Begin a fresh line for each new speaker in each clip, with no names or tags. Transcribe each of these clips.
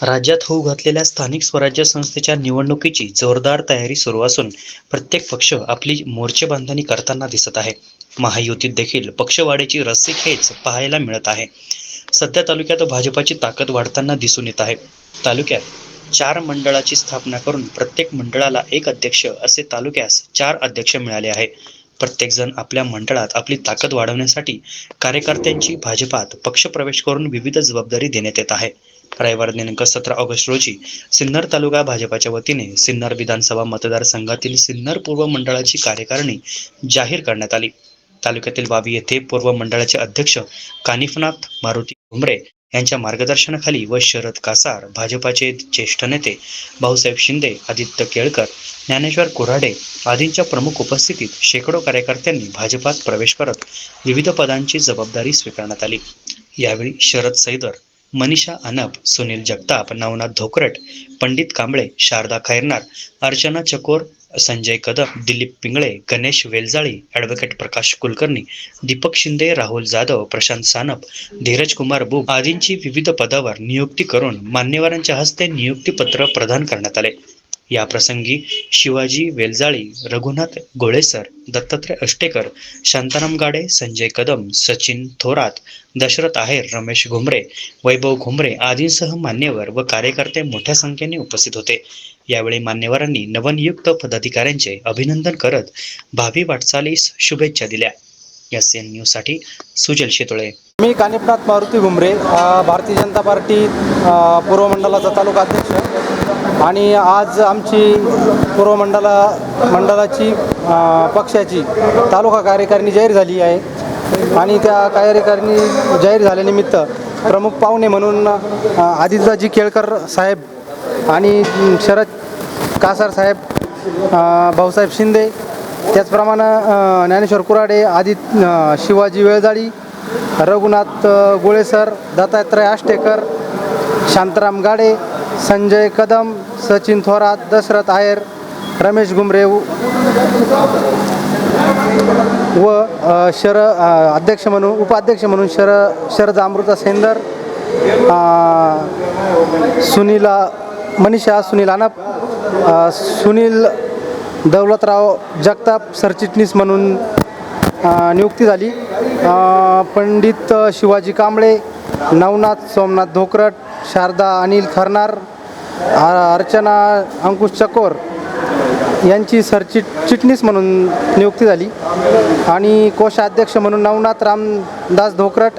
राज्यात होऊ घातलेल्या स्थानिक स्वराज्य संस्थेच्या निवडणुकीची जोरदार तयारी सुरू असून प्रत्येक पक्ष आपली मोर्चे बांधणी करताना दिसत आहे. महायुतीत देखील पक्षवाढीची रस्सी खेच पाहायला मिळत आहे. सध्या तालुक्यात भाजपाची ताकद वाढताना दिसून येत आहे. तालुक्यात चार मंडळाची स्थापना करून प्रत्येक मंडळाला एक अध्यक्ष असे तालुक्यास चार अध्यक्ष मिळाले आहे. प्रत्येकजण आपल्या मंडळात आपली ताकद वाढवण्यासाठी कार्यकर्त्यांची भाजपात पक्षप्रवेश करून विविध जबाबदारी देण्यात येत आहे. रविवार दिनांक सतरा ऑगस्ट रोजी सिन्नर तालुका भाजपाच्या वतीने सिन्नर विधानसभा मतदारसंघातील सिन्नर पूर्व मंडळाची कार्यकारिणी जाहीर करण्यात आली. तालुक्यातील वावी येथे पूर्व मंडळाचे अध्यक्ष कानिफनाथ मारुती भुमरे यांच्या मार्गदर्शनाखाली व शरद कासार भाजपाचे ज्येष्ठ नेते भाऊसाहेब शिंदे आदित्य केळकर ज्ञानेश्वर कोराडे आदींच्या प्रमुख उपस्थितीत शेकडो कार्यकर्त्यांनी भाजपात प्रवेश करत विविध पदांची जबाबदारी स्वीकारण्यात आली. यावेळी शरद सैदर मनीषा अनप सुनील जगताप नवनाथ धोकरट पंडित कांबळे शारदा खैरनार अर्चना चकोर संजय कदम दिलीप पिंगळे गणेश वेलजाळी ॲडव्होकेट प्रकाश कुलकर्णी दीपक शिंदे राहुल जाधव प्रशांत सानप धीरज कुमार बुब आदींची विविध पदावर नियुक्ती करून मान्यवरांच्या हस्ते नियुक्तीपत्र प्रदान करण्यात आले. या प्रसंगी शिवाजी वेलजाळी रघुनाथ गोळेसर दत्तात्रय अष्टेकर शांताराम गाडे संजय कदम सचिन थोरात दशरथ आहेर रमेश घुमरे वैभव घुमरे आदींसह मान्यवर व कार्यकर्ते मोठ्या संख्येने उपस्थित होते. यावेळी मान्यवरांनी नवनियुक्त पदाधिकाऱ्यांचे अभिनंदन करत भावी वाटचालीस शुभेच्छा दिल्या. एस एन न्यूजसाठी सुजल शेतोळे.
मी कानिपनाथ मारुती घुमरे भारतीय जनता पार्टी पूर्व मंडळाचा तालुका अध्यक्ष. आणि आज आमची पूर्व मंडला मंडळाची पक्षाची तालुका कार्यकारिणी जाहीर झाली आहे. आणि त्या कार्यकारिणी जाहीर झाल्यानिमित्त प्रमुख पाहुणे म्हणून अ, आदित्यजी केळकर साहेब आणि शरद कासार साहेब भाऊसाहेब शिंदे त्याचप्रमाणे ज्ञानेश्वर कुराडे आदित्य शिवाजी वेळजाळी रघुनाथ गुळेसर गोळेसर दत्तात्रय आष्टेकर शांताराम गाडे संजय कदम सचिन थोरात दशरथ आयर रमेश घुमरे व शर अध्यक्ष म्हणून उपाध्यक्ष म्हणून शर शरद अमृता सेंदर सुनीला मनीषा सुनील अनप सुनील दौलतराव जगताप सरचिटणीस म्हणून नियुक्ती झाली. पंडित शिवाजी कांबळे नवनाथ सोमनाथ धोकरट शारदा अनिल खरनार अर्चना अंकुश चकोर यांची सरचिट चिटणीस म्हणून नियुक्ती झाली. आणि कोषाध्यक्ष म्हणून नवनाथ रामदास धोकरट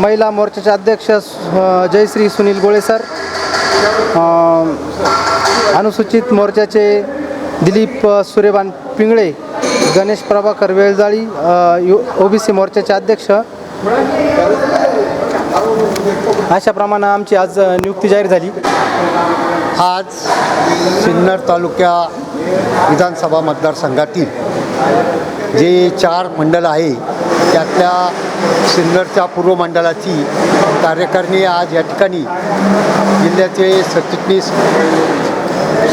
महिला मोर्चाचे अध्यक्ष जयश्री सुनील गोळेसर अनुसूचित मोर्चाचे दिलीप अ, सूर्यबान पिंगळे गणेश प्रभाकर वेळजाळी ओबीसी मोर्चाचे अध्यक्ष अशा प्रमाणे आमची आज नियुक्ती जाहीर झाली.
आज सिन्नर तालुक्या विधानसभा मतदारसंघातील जे चार मंडळ आहे त्यातल्या सिन्नरच्या पूर्व मंडळाची कार्यकारिणी आज या ठिकाणी जिल्ह्याचे सरचिटणीस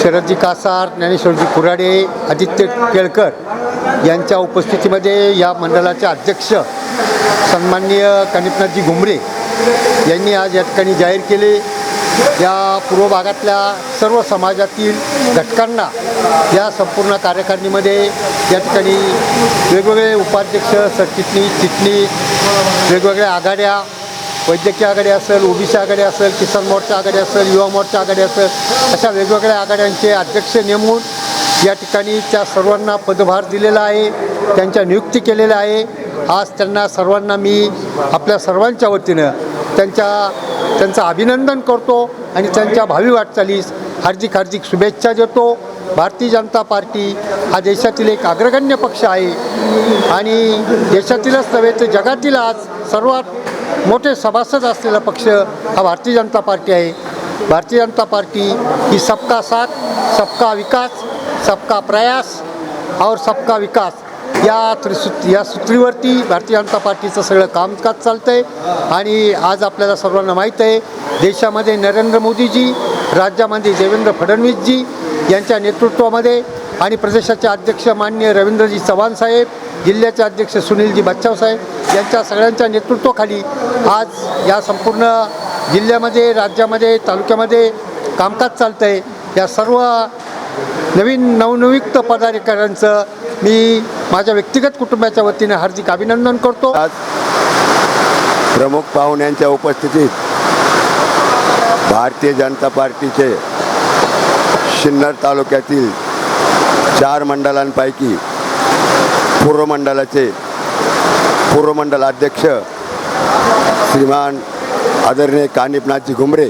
शरदजी कासार ज्ञानेश्वरजी कुराडे आदित्य केळकर यांच्या उपस्थितीमध्ये या मंडळाचे अध्यक्ष सन्माननीय कनिपनाथजी घुमरे यांनी आज या ठिकाणी जाहीर केले. या पूर्व भागातल्या सर्व समाजातील घटकांना या संपूर्ण कार्यकारिणीमध्ये या ठिकाणी वेगवेगळे उपाध्यक्ष सरचिटणीस चिटणीस वेगवेगळ्या आघाड्या वैद्यकीय आघाडी असेल ओबीसी आघाडी असेल किसान मोर्चा आघाडी असेल युवा मोर्चा आघाडी असेल अशा वेगवेगळ्या आघाड्यांचे अध्यक्ष नेमून या ठिकाणी त्या सर्वांना पदभार दिलेला आहे त्यांच्या नियुक्ती केलेल्या आहे. आज त्यांना सर्वांना मी आपल्या सर्वांच्या वतीनं त्यांच्या त्यांचं अभिनंदन करतो आणि त्यांच्या भावी वाटचालीस हार्दिक हार्दिक शुभेच्छा देतो. भारतीय जनता पार्टी हा देशातील एक अग्रगण्य पक्ष आहे आणि देशातीलच नव्हे तर जगातील आज सर्वात मोठे सभासद असलेला पक्ष हा भारतीय जनता पार्टी आहे. भारतीय जनता पार्टी ही सबका साथ सबका विकास सबका प्रयास और सबका विकास. या त्रिसूत या सूत्रीवरती भारतीय जनता पार्टीचं सगळं कामकाज चालतं आहे आणि आज आपल्याला सर्वांना माहीत आहे देशामध्ये नरेंद्र मोदीजी राज्यामध्ये देवेंद्र फडणवीसजी यांच्या नेतृत्वामध्ये आणि प्रदेशाचे अध्यक्ष माननीय रवींद्रजी चव्हाण साहेब जिल्ह्याचे अध्यक्ष सुनीलजी बच्चाव साहेब यांच्या सगळ्यांच्या नेतृत्वाखाली आज या संपूर्ण जिल्ह्यामध्ये राज्यामध्ये तालुक्यामध्ये कामकाज चालतं आहे या सर्व नवीन नवनियुक्त पदाधिकाऱ्यांचं मी माझ्या व्यक्तिगत कुटुंबाच्या वतीने हार्दिक अभिनंदन करतो.
आज प्रमुख पाहुण्यांच्या उपस्थितीत भारतीय जनता पार्टीचे सिन्नर तालुक्यातील चार मंडळांपैकी पूर्व मंडळाचे पूर्व मंडल अध्यक्ष श्रीमान आदरणीय कानिपनाथजी घुमरे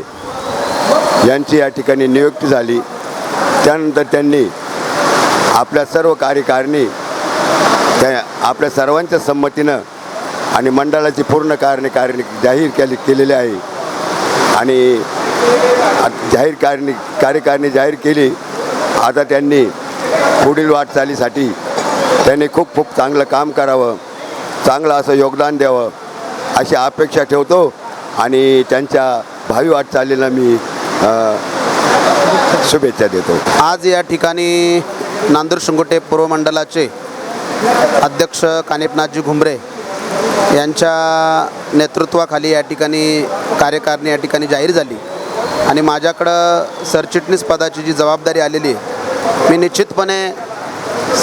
यांची या ठिकाणी नियुक्ती झाली. त्यानंतर त्यांनी आपल्या सर्व कार्यकारिणी त्या आपल्या सर्वांच्या संमतीनं आणि मंडळाची पूर्ण कार्यकारिणी जाहीर केली केलेली आहे. आणि जाहीर कारणी कार्यकारिणी जाहीर केली. आता त्यांनी पुढील वाटचालीसाठी त्यांनी खूप खूप चांगलं काम करावं चांगलं असं योगदान द्यावं अशी अपेक्षा ठेवतो. आणि त्यांच्या भावी वाटचालीला मी शुभेच्छा देतो.
आज या ठिकाणी नांदूर शिंगोटे पूर्वमंडलाचे अध्यक्ष कानेपनाथजी घुमरे यांच्या नेतृत्वाखाली या ठिकाणी कार्यकारणी या ठिकाणी जाहीर झाली. आणि माझ्याकडं सरचिटणीस पदाची जी जबाबदारी आलेली आहे मी निश्चितपणे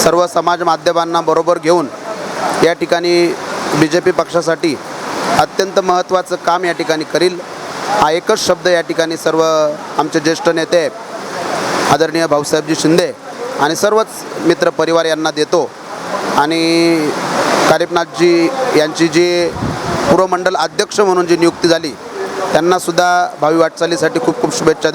सर्व समाज माध्यमांना बरोबर घेऊन या ठिकाणी बी जे पी पक्षासाठी अत्यंत महत्त्वाचं काम या ठिकाणी करील. हा एकच शब्द या ठिकाणी सर्व आमचे ज्येष्ठ नेते आदरणीय भाऊसाहेबजी शिंदे आणि सर्वच मित्र परिवार यांना देतो. आणि कारिपनाथजी यांची जी पूर्वमंडल अध्यक्ष म्हणून जी नियुक्ती झाली त्यांनासुद्धा भावी वाटचालीसाठी खूप खूप शुभेच्छा देतो.